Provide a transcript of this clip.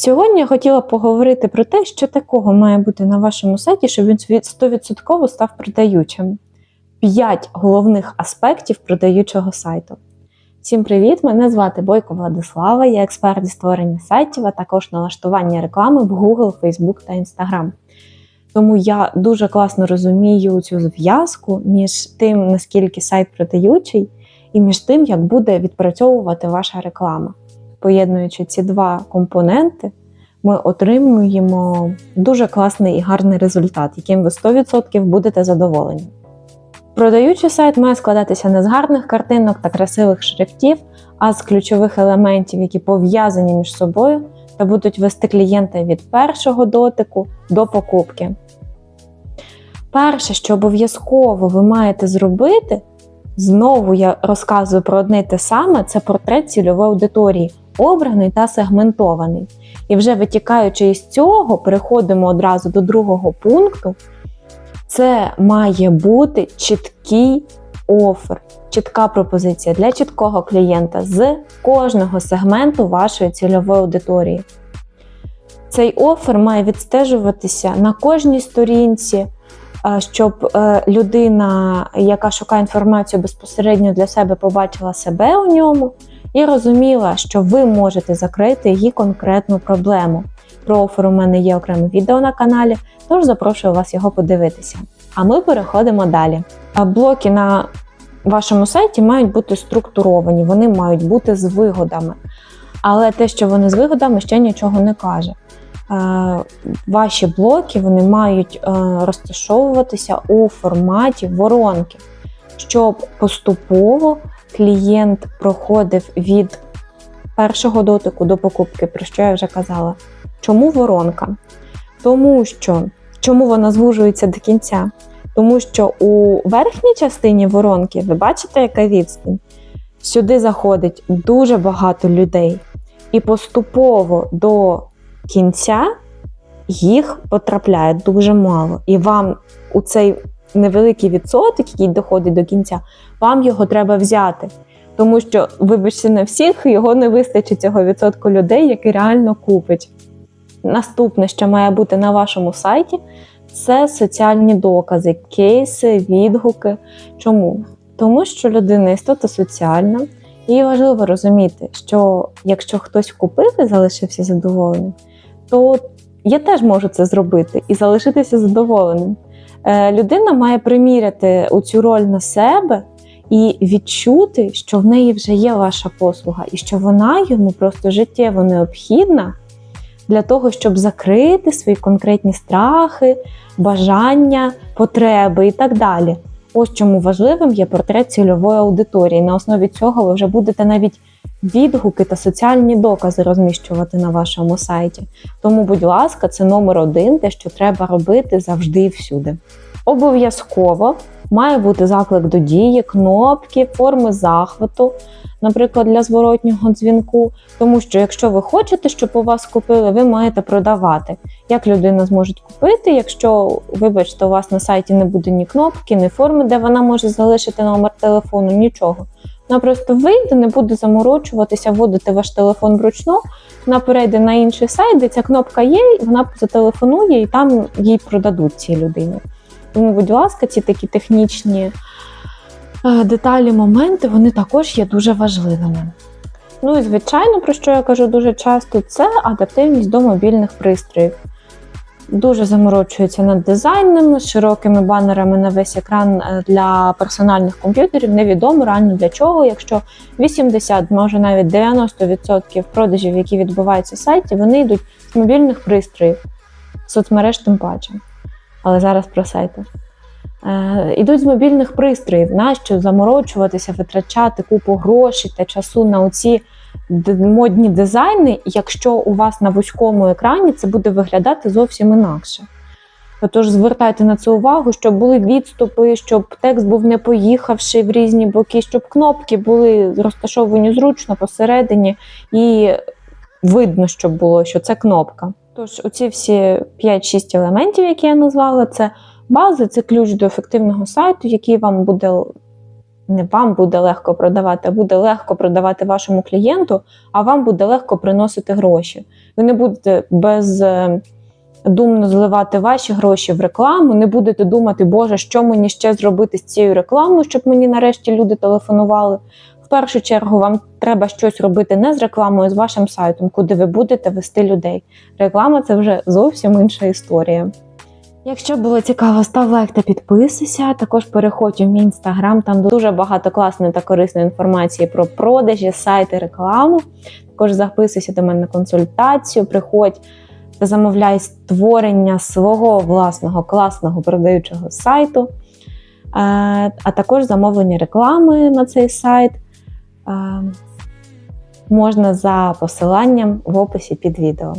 Сьогодні я хотіла поговорити про те, що такого має бути на вашому сайті, щоб він 100% став продаючим. П'ять головних аспектів продаючого сайту. Всім привіт! Мене звати Бойко Владислава, я експерт зі створення сайтів, а також налаштування реклами в Google, Facebook та Instagram. Тому я дуже класно розумію цю зв'язку між тим, наскільки сайт продаючий, і між тим, як буде відпрацьовувати ваша реклама. Поєднуючи ці два компоненти, ми отримуємо дуже класний і гарний результат, яким ви 100% будете задоволені. Продаючий сайт має складатися не з гарних картинок та красивих шрифтів, а з ключових елементів, які пов'язані між собою та будуть вести клієнта від першого дотику до покупки. Перше, що обов'язково ви маєте зробити, знову я розказую про одне те саме: це портрет цільової аудиторії, обраний та сегментований. І вже витікаючи із цього, переходимо одразу до другого пункту. Це має бути чіткий офер, чітка пропозиція для чіткого клієнта з кожного сегменту вашої цільової аудиторії. Цей офер має відстежуватися на кожній сторінці, щоб е, людина, яка шукає інформацію безпосередньо для себе, побачила себе у ньому і розуміла, що ви можете закрити її конкретну проблему. Про офер у мене є окреме відео на каналі, тож запрошую вас його подивитися. А ми переходимо далі. Блоки на вашому сайті мають бути структуровані, вони мають бути з вигодами. Але те, що вони з вигодами, ще нічого не каже. Ваші блоки вони мають розташовуватися у форматі воронки, щоб поступово клієнт проходив від першого дотику до покупки, про що я вже казала. Чому воронка? Тому що чому вона звужується до кінця? Тому що у верхній частині воронки, ви бачите, яка відстань? Сюди заходить дуже багато людей, і поступово до кінця їх потрапляє дуже мало. І вам у цей невеликий відсоток, який доходить до кінця, вам його треба взяти. Тому що, вибачте, на всіх його не вистачить цього відсотку людей, який реально купить. Наступне, що має бути на вашому сайті, це соціальні докази, кейси, відгуки. Чому? Тому що людина істота соціальна, і важливо розуміти, що якщо хтось купив і залишився задоволеним, то я теж можу це зробити і залишитися задоволеним. Е, людина має приміряти цю роль на себе і відчути, що в неї вже є ваша послуга, і що вона йому просто життєво необхідна для того, щоб закрити свої конкретні страхи, бажання, потреби і так далі. Ось чому важливим є портрет цільової аудиторії. На основі цього ви вже будете навіть відгуки та соціальні докази розміщувати на вашому сайті. Тому, будь ласка, це номер один, те, що треба робити завжди і всюди. Обов'язково має бути заклик до дії, кнопки, форми захвату, наприклад, для зворотнього дзвінку. Тому що, якщо ви хочете, щоб у вас купили, ви маєте продавати. Як людина зможе купити, якщо, вибачте, у вас на сайті не буде ні кнопки, ні форми, де вона може залишити номер телефону, нічого. Вона просто вийде, не буде заморочуватися, вводити ваш телефон вручну, вона перейде на інший сайт, де ця кнопка є, вона зателефонує і там їй продадуть цій людині. Тому, будь ласка, ці такі технічні е, деталі, моменти, вони також є дуже важливими. Ну і, звичайно, про що я кажу дуже часто, це адаптивність до мобільних пристроїв. Дуже заморочується над дизайном, широкими банерами на весь екран е, для персональних комп'ютерів. Невідомо реально для чого, якщо 80, може навіть 90% продажів, які відбуваються в сайті, вони йдуть з мобільних пристроїв, соцмереж тим паче але зараз про сайти. Е, Ідуть з мобільних пристроїв, нащо заморочуватися, витрачати купу грошей та часу на оці модні дизайни, якщо у вас на вузькому екрані це буде виглядати зовсім інакше. Тож звертайте на це увагу, щоб були відступи, щоб текст був не поїхавши в різні боки, щоб кнопки були розташовані зручно посередині, і видно, щоб було, що це кнопка. Тож, оці всі 5-6 елементів, які я назвала, це бази, це ключ до ефективного сайту, який вам буде не вам буде легко продавати, а буде легко продавати вашому клієнту, а вам буде легко приносити гроші. Ви не будете бездумно зливати ваші гроші в рекламу, не будете думати, Боже, що мені ще зробити з цією рекламою, щоб мені нарешті люди телефонували. В першу чергу вам треба щось робити не з рекламою, а з вашим сайтом, куди ви будете вести людей. Реклама це вже зовсім інша історія. Якщо було цікаво, став лайк та підписуйся. Також переходь у мій інстаграм, там дуже багато класної та корисної інформації про продажі, сайти, рекламу. Також записуйся до мене на консультацію, приходь та замовляй створення свого власного класного продаючого сайту, Е, а також замовлення реклами на цей сайт. Е, Можна за посиланням в описі під відео.